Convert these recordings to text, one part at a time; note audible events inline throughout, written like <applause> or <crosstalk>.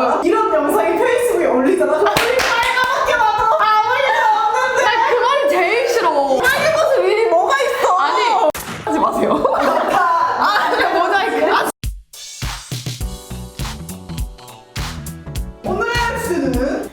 알아? <laughs> 이런 영상이 페이스북에 올리잖아. 그럼 우리 빨간밖에 나도 아무 일도 없는데. 나그 말이 제일 싫어. 빨간 모습 일이 뭐가 있어? 아니 하지 마세요. 아 그냥 모자이크. 아, 오늘 주제는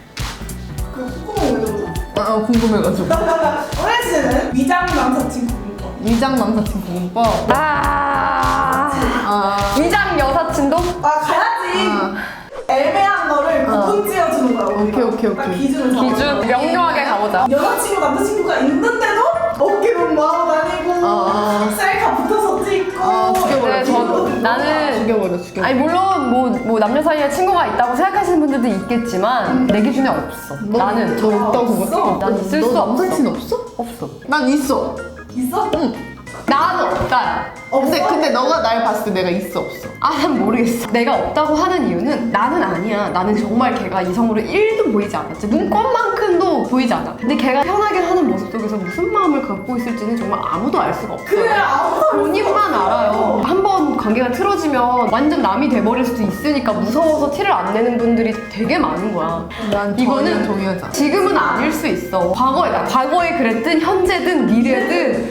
그 콧구멍 왜 저러죠? 아, 궁금해가지고. <laughs> 오늘 주제는 위장 남사친 구분법. 위장 남사친 공법. 아 아. 위장 여사친도? 아 가야지. 아. 애매한 거를 구분 지어주는 거야. 오케이, 오케이, 딱 오케이. 기준을 잡아. 기준 명료하게 가보자. 여자친구 남자친구가 있는데도 어깨로 마음 다니고 아. 셀카 붙어서 찍고 아, 죽여버려, 네, 저 죽여버려. 나는 죽여버려, 죽여버려. 아니 물론 뭐, 뭐 남녀 사이에 친구가 있다고 생각하시는 분들도 있겠지만 내 기준에 없어. 너, 나는 너 있다고 생각해? 난 있을 너수 없어. 남사친 없어? 없어. 난 있어. 있어? 응. 나는 없다. 근데, 근데 너가 날 봤을 때 내가 있어, 없어? 아, 난 모르겠어. 내가 없다고 하는 이유는 나는 아니야. 나는 정말 걔가 이성으로 1도 보이지 않았지. 눈곱만큼도 보이지 않아. 근데 걔가 편하게 하는 모습 속에서 무슨 마음을 갖고 있을지는 정말 아무도 알 수가 없어요. 그래 아무도 본인만 알아요. 한 번 관계가 틀어지면 완전 남이 돼버릴 수도 있으니까 무서워서 티를 안 내는 분들이 되게 많은 거야. 난 이거는 동의하지 않아. 지금은 아닐 수 있어. 과거에, 과거에 그랬든 현재든 미래든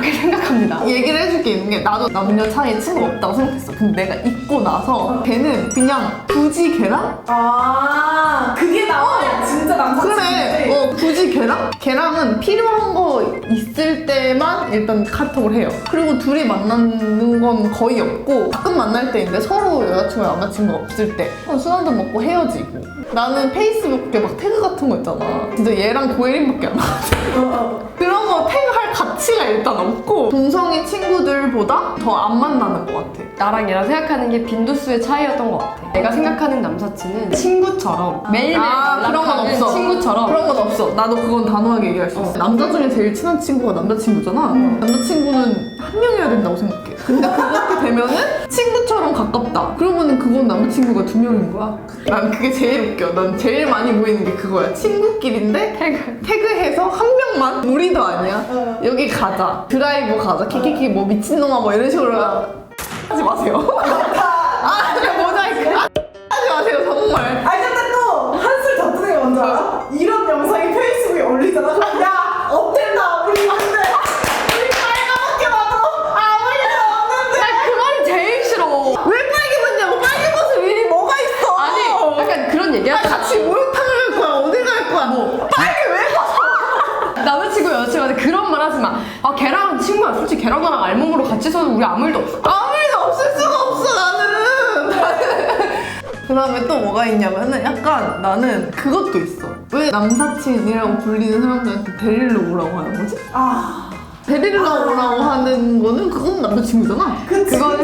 그렇게 생각합니다. 얘기를 해줄 게 있는 게 나도 남녀 사이에 친구가 없다고 생각했어. 근데 내가 있고 나서 걔는 그냥 굳이 걔랑? 아 그게 나와야 진짜 남사친인데 그래. 어 굳이 걔랑? 걔랑은 필요한 거 있을 때만 일단 카톡을 해요. 그리고 둘이 만나는 건 거의 없고 가끔 만날 때인데 서로 여자친구 남자친구가 없을 때 어, 술 한잔 먹고 헤어지고 나는 페이스북에 막 태그 같은 거 있잖아. 진짜 얘랑 고혜림밖에 안. 어, 어. 그런 거 태그 할 가치가 일단 없고 동성애 친구들보다 더 안 만나는 것 같아. 나랑 얘랑 생각하는 게 빈도수의 차이였던 것 같아. 내가 생각하는 남사친은 친구처럼 매일매일 아 그런 건 연락하는 없어. 친구처럼 그런 건 없어. 나도 그건 단호하게 얘기할 수 있어. 남자 중에 제일 친한 친구가 남자친구잖아. 남자친구는 한 명이어야 된다고 생각해. 근데 그렇게 되면은 친구처럼 가깝다. 그러면은 그건 남자친구가 두 명인 거야. 난 그게 제일 웃겨. 난 제일 많이 보이는 게 그거야. 친구끼리인데 태그. 태그해서 한 명만 우리도 아니야. 어. 여기 가자. 드라이브 가자. 키키키 뭐 미친놈아 뭐 이런 식으로 하지 마세요. 아 그냥 모자이크. 하지 마세요 정말. 아니 근데 또 한술 더 뜨는 게 뭔지 알아? 이런 영상이 페이스북에 올리잖아 그럼 야 어땠나 우리 근데 우리 빨간밖에 나도 아무 일도 없는데 나 그 말이 제일 싫어. 왜 빨개 봤냐고 빨개 벗을 일이 뭐가 있어 아니, 약간 그런 얘기야. 아, 같이 목욕탕을 갈 거야 어디 갈 거야 뭐 빨개 왜 벗어 남자친구 여자친구한테 그런 말 하지 마. 아 걔랑 친구야. 솔직히 걔랑 나랑 알몸으로 같이 있어도 우리 아무 일도 없어. 아무 일도 없을 수가 없어 나는 <laughs> 그 다음에 또 뭐가 있냐면은 약간 나는 그것도 있어 왜 남사친이라고 불리는 사람들한테 데리러 오라고 하는 거지? 아 데리러 오라고 하는 거는 그건 남자친구잖아 그치 그거는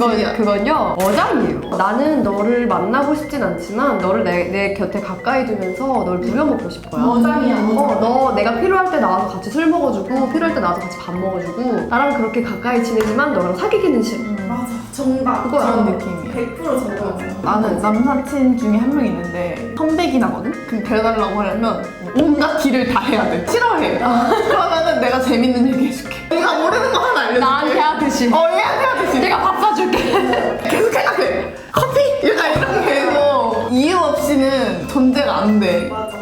무슨 남사친이야 그건요 어장이에요. 나는 너를 만나고 싶진 않지만 너를 내, 내 곁에 가까이 두면서 널 부려먹고 싶어요. 어장이야 어, 너 내가 필요할 때 나와서 같이 술 먹어주고 필요할 때 나와서 같이 밥 먹어주고 나랑 그렇게 가까이 지내지만 너랑 사귀기는 싫어. 맞아 정답 그거야. 저 그런 느낌이야. 100% 정답 나는 남사친 중에 한 명 있는데 선배기 나거든? 그럼 데려달라고 하려면 온갖 길을 다 해야 돼 싫어해 그러면은 내가 재밌는 얘기 해줄게 네가 모르는 거 하나 알려줄게 나한테 하듯이. 어얘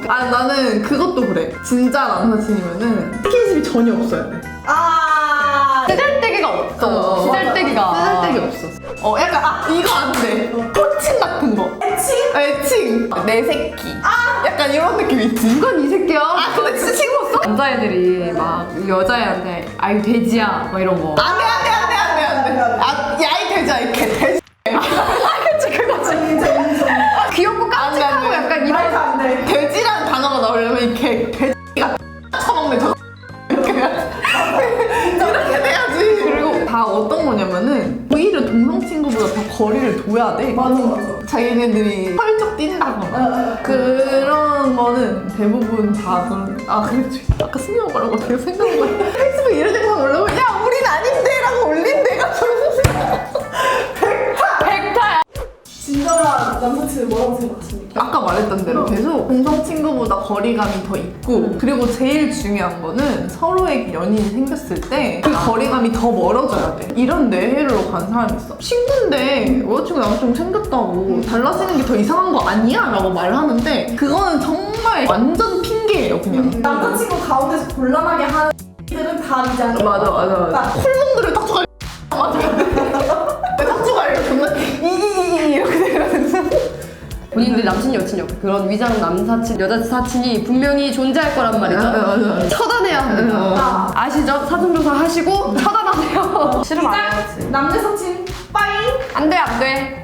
아. 아 나는 그것도 그래 진짜 남사친이면은 스킨십이 전혀 없어야 돼 아 쓰잘데기가 없어. 어, 쓰잘데기가. 쓰잘데기 없어 어 약간 아 이거 안 돼 코칭 같은 거 애칭? 애칭 내 새끼 약간 이런 느낌 있지 이건 이 새끼야. 아 근데 진짜 친구 없어? 남자애들이 막 여자애한테 아유 돼지야 막 이런 거. 안돼 안돼 안돼 안돼 안돼 아 야이 돼지야 이렇게 돼지 어떤 거냐면은 오히려 동성 친구보다 더 거리를 둬야 돼. 맞아 맞아. 자기네들이 펄쩍 뛴다거나. 그런 거는 대부분 다 그런 아 그렇지. 아까 승용 거라고 되게 생각나 <laughs> 페이스북 이런 데만 올라오면 야 우린 아닌데! 라고 올린 내가 백타야. 위장 남사친은 뭐라고 생각하십니까? 아까 말했던 대로 계속 공성 친구보다 거리감이 더 있고 그리고 제일 중요한 거는 서로에게 연인이 생겼을 때 그 거리감이 더 멀어져야 돼. 이런 뇌회로 간 사람이 있어. 친구인데 여자친구 남자친구 생겼다고 달라지는 게 더 이상한 거 아니야? 라고 말하는데 그거는 정말 완전 핑계예요 그냥. 남자친구 가운데서 곤란하게 하는 들은 다 위장. 맞아 맞아 맞아. 콜롱들을 탁주가 <laughs> 맞아. <laughs> 탁주가 이렇게 존나 이이이 이렇게 본인들 남친 여친이 없고 그런 위장 남사친 여자 사친이 분명히 존재할 거란 말이죠. 맞아, 맞아. 처단해야 합니다. 아. 아시죠? 사전조사 하시고 처단하세요. <laughs> 싫으면 안 해야지. 위장 남자 사친 빠잉. 안 돼, 안 돼.